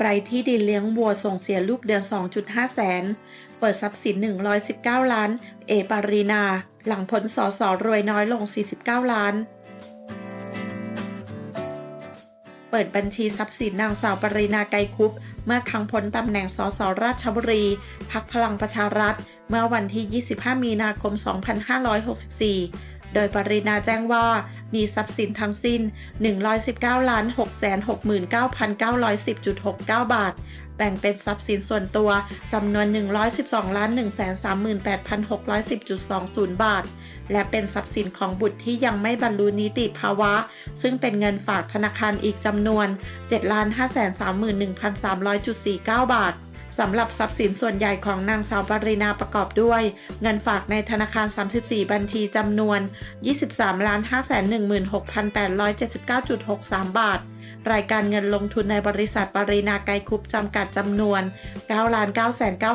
ไรที่ดินเลี้ยงวัวส่งเสียลูกเดือน 2.5 แสน เปิดทรัพย์สิน 119 ล้าน เอปารีนา หลังพ้นสอสอรวยน้อยลง 49 ล้าน เปิดบัญชีทรัพย์สินนางสาวปรินาไกรคุป เมื่อครั้งพ้นตำแหน่งสสราชบุรี พักพลังประชารัฐ เมื่อวันที่ 25 มีนาคม 2564 โดยปรินาแจ้งว่ามีทรัพย์สินทั้งสิ้น 119ล้าน669,910.69 บาท แบ่งเป็นทรัพย์สินส่วนตัวจำนวน 112ล้าน138,610.20 บาท และเป็นทรัพย์สินของบุตรที่ยังไม่บรรลุนิติภาวะ ซึ่งเป็นเงินฝากธนาคารอีกจำนวน7,531,300.49 บาท สำหรับทรัพย์สินส่วนใหญ่ของนางสาวปรินาประกอบด้วย เงินฝากในธนาคาร 34 บัญชีจำนวน 23 516,879.63 บาท รายการเงินลงทุนในบริษัทปรินาไกรคุปจำกัดจำนวน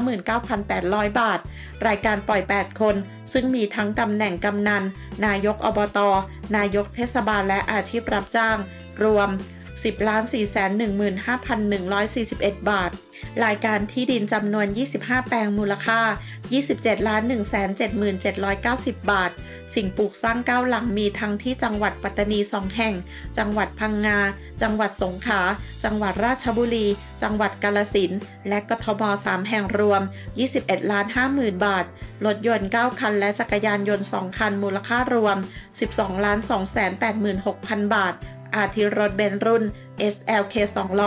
9,999,800 บาท รายการปล่อย 8 คน ซึ่งมีทั้งตำแหน่งกำนัน นายกอบต นายกเทศบาลและอาชีพรับจ้าง รวม 10ล้าน415,141 บาท รายการที่ดินจำนวน 25 แปลงมูลค่า 27ล้าน1 7 7 9 0 บาท สิ่งปลูกสร้าง 9 หลังมีทั้งที่จังหวัดปัตตานี 2 แห่ง จังหวัดพังงา จังหวัดสงขลา จังหวัดราชบุรี จังหวัดกาลสิน และกทม3 แห่งรวม 21ล้าน50,000 บาท รถยนต์ 9 คัน และจักรยานยนต์ 2 คัน มูลค่ารวม 12ล้าน286,000 บาท อาทิรถเบนรุ่น SLK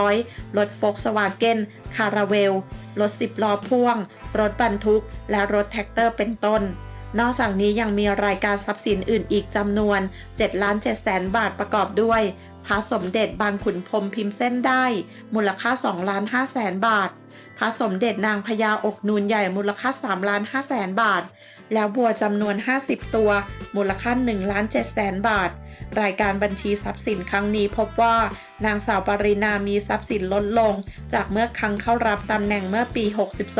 200 รถ Volkswagen Caravelle รถ 10 ล้อพ่วง รถบรรทุก และรถแท็กเตอร์เป็นต้น นอกจากนี้ยังมีรายการทรัพย์สินอื่นอีกจำนวน7ล้าน7แสนบาทประกอบด้วยพระสมเด็จบางขุนพรมพิมพ์เส้นได้ มูลค่า2ล้าน5แสนบาท พระสมเด็จนางพญาอกนูนใหญ่มูลค่า3ล้าน5แสนบาท แล้วบัวจำนวน 50 ตัว มูลค่า1ล้าน7แสนบาท รายการบัญชีทรัพย์สินครั้งนี้พบว่านางสาวปรินามีทรัพย์สินลดลง จากเมื่อครั้งเข้ารับตำแหน่งเมื่อปี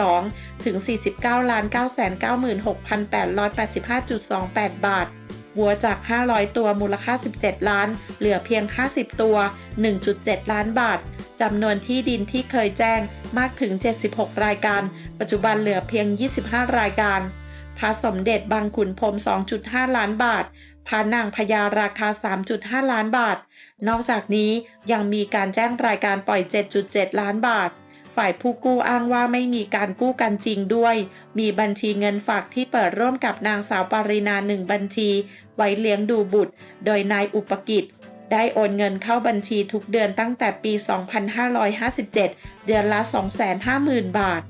62 ถึง 49 ล้าน996,885.28 บาทวัวจาก 500 ตัวมูลค่า 17 ล้าน เหลือเพียง 50 ตัว 1.7 ล้านบาท จำนวนที่ดินที่เคยแจ้งมากถึง 76 รายการ ปัจจุบันเหลือเพียง 25 รายการ พระสมเด็จบางขุนพรม 2.5 ล้านบาท พระนางพญาราคา 3.5 ล้านบาท นอกจากนี้ยังมีการแจ้งรายการปล่อย 7.7 ล้านบาท ฝ่ายผู้กู้อ้างว่าไม่มีการกู้กันจริงด้วย มีบัญชีเงินฝากที่เปิดร่วมกับนางสาวปารินาหนึ่งบัญชี ไว้เลี้ยงดูบุตร โดยนายอุปกิจได้โอนเงินเข้าบัญชีทุกเดือนตั้งแต่ปี 2557 เดือนละ 250,000 บาท